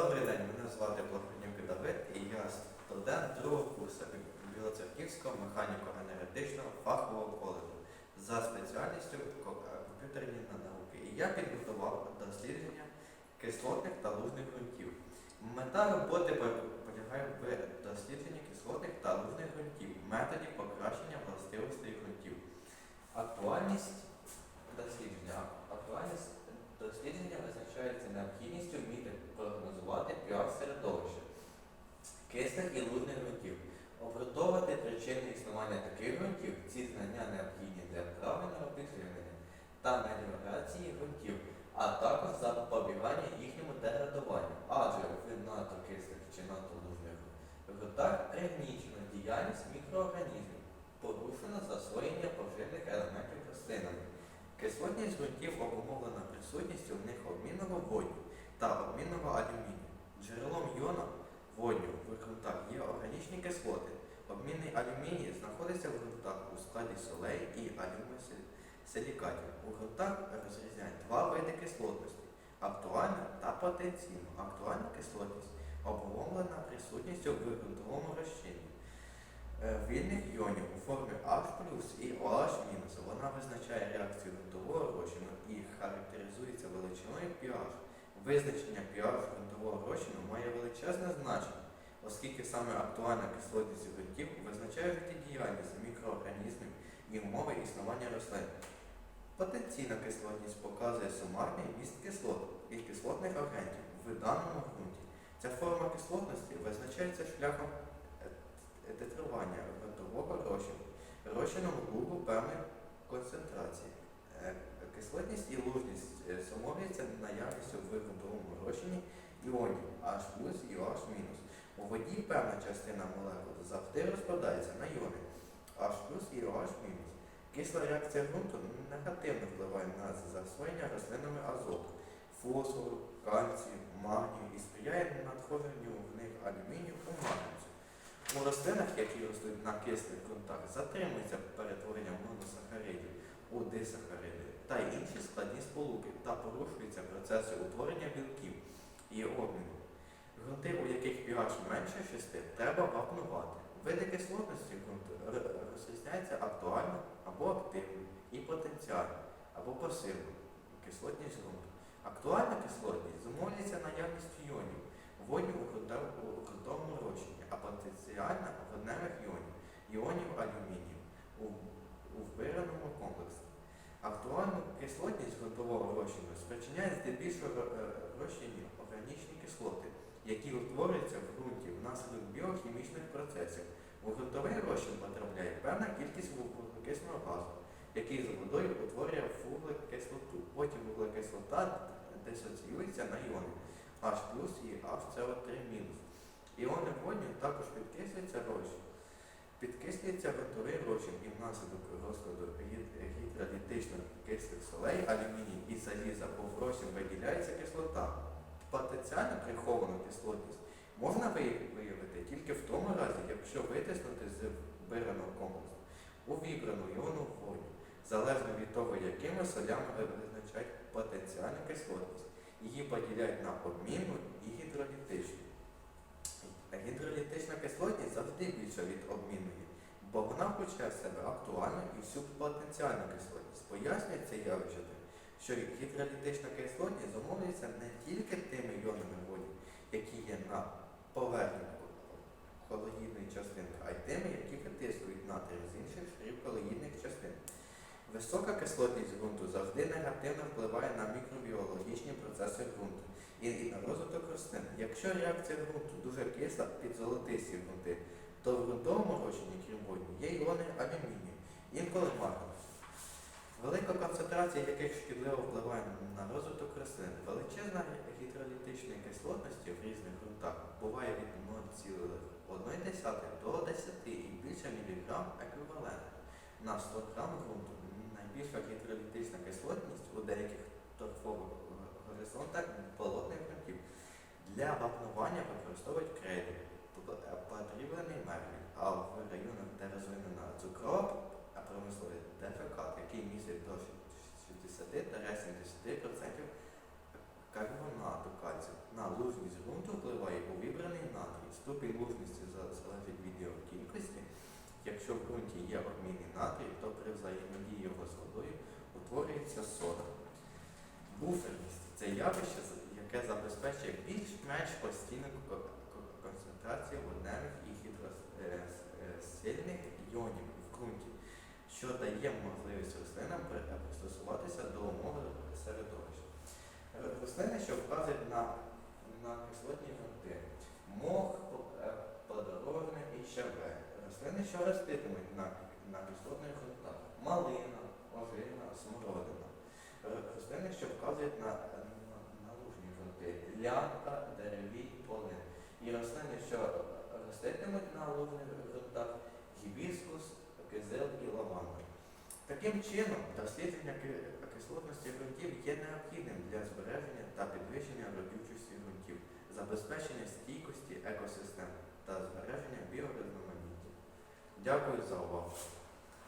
Добрий день, мене звати Плохонюк Давид і я студент другого курсу Білоцерківського механіко-енергетичного фахового коледжу за спеціальністю е, комп'ютерні науки. І я підготував дослідження кислотних та лужних ґрунтів. Мета роботи полягає в дослідженні кислотних та лужних ґрунтів, методів покращення властивостей ґрунтів. Актуальність дослідження. Актуальність дослідження визначається необхідністю вміти прогнозувати pH середовище кисних і лужних ґрунтів, обґрунтовувати причини існування таких ґрунтів, ці знання необхідні для правильного підживлення та меліорації ґрунтів, а також запобігання їхньому деградуванню, адже в надто кислих чи надто лужних ґрунтах пригнічена діяльність мікроорганізмів, порушено засвоєння поживних елементів рослинами. Кислотність ґрунтів обумовлена присутністю в них обмінного водню та обмінного алюмінію. Джерелом йона водню в ґрунтах є органічні кислоти. Обмінний алюміній знаходиться в ґрунтах у складі солей і алюмосилікатів. У ґрунтах розрізняють два види кислотності актуальна та потенційна. Актуальна кислотність обумовлена присутністю в ґрунтовому розчині е, вільних іонів у формі H і OH. Вона визначає реакцію ґрунтового розчину і характеризується величиною pH. Визначення pH ґрунтового розчину має величезне значення, оскільки саме актуальна кислотність ґрунтів визначає життєдіяльність мікроорганізмів і умови існування рослин. Потенційна кислотність показує сумарний вміст кислот і кислотних агентів в даному ґрунті. Ця форма кислотності визначається шляхом е, титрування ґрунтового розчину, розчином лугу певної концентрації. Кислотність і лужність е, сумовлюються наявністю в ґрунтовому розчині іонів H плюс і OH. У воді певна частина молекул завжди розпадається на іони H і OH. Кисла реакція ґрунту негативно впливає на засвоєння рослинами азоту, фосфору, кальцію, магнію і сприяє надходженню в них алюмінію у магнію. У рослинах, які ростуть на кислих ґрунтах, затримується перетворення моносахаридів дисахариди та інші складні сполуки та порушуються процеси утворення білків і обміну. Ґрунти, у яких pH менше 6, треба вапнувати. Види кислотності ґрунту розрізняються актуально або активно і потенціально, або пасивно кислотність ґрунту. Актуальна кислотність зумовлюється наявністю іонів, водню у ґрунтов- у ґрунтовому розчині, а потенціальна водневих іонів, іонів алюмінію у, у вбираному комплексі. Актуальну кислотність ґрунтового розчину спричиняють здебільшого е, розчинні органічні кислоти, які утворюються в ґрунті внаслідок біохімічних процесів. У ґрунтовий розчин потрапляє певна кількість вуглекислого газу, який з водою утворює вуглекислоту. Потім вуглекислота дисоціюється на іони H і HCO3 мінус. Іони водню також підкислюються розчин. Підкислюється ґрунтовий розчин і внаслідок розкладу гід- гідролітичних кислих солей, алюміній і заліза, бо розчин виділяється кислота. Потенціально приховану кислотність можна виявити тільки в тому разі, якщо витиснути з вбираного комплексу у вібрану іону воду, залежно від того, якими солями визначають потенціальну кислотність. Її поділяють на обмінну і гідролітичну. Гідролітична кислотність завжди більша від обмінної, бо вона включає в себе актуальну і всю потенціальну кислотність. Пояснює це явище тим, що гідролітична кислотність зумовлюється не тільки тими іонами воді, які є на поверхні колоїдної частини, а й тими, які витискують натрій з інших шарів колоїдних частин. Висока кислотність ґрунту завжди негативно впливає на мікробіологічні процеси ґрунту і, на розвиток рослин. Якщо реакція ґрунту дуже кисла під золотисті ґрунти, то в ґрунтовому розчині, крім водню, є іони алюмінію, інколи магнію. Велика концентрація яких шкідливо впливає на розвиток рослин. Величезна гідролітичної кислотності в різних ґрунтах буває від 0,1 до 10 і більше міліграм еквівалент на 100 грам ґрунту. Найбільша гідролітична кислотність у деяких торфових горизонтах болотних ґрунтів. Для вапнування використовують крейду, подріблений мерлін, а в районах, де розвинена цукрова промисловість дефекат, який містить до 60-70% карбонату кальцію. на лужність ґрунту впливає у вибраний натрій. Ступінь лужності залежить від його кількості. Якщо в ґрунті є обмінний натрій, то при взаємодії його з водою утворюється сода. Буферність це явище, яке забезпечує більш-менш постійну ко- ко- концентрацію водневих і гідросильних іонів в ґрунті, що дає можливість рослинам пристосуватися до умов середовища. Рослини, що вказують на, на кислотні ґрунти, мох, е, подорожне і щавель. Рослини, що роститимуть на, на кислотних ґрунтах, малина, ожина, смородина. Рослини, що вказують на, на, на лужні ґрунти, лянка, деревій, полин. І рослини, що роститимуть на лужних ґрунтах, гібіскус, кизил і лаванда. Таким чином, дослідження кислотності ґрунтів є необхідним для збереження та підвищення родючості ґрунтів, забезпечення стійкості екосистем та збереження біорізноманіття. Дякую за увагу.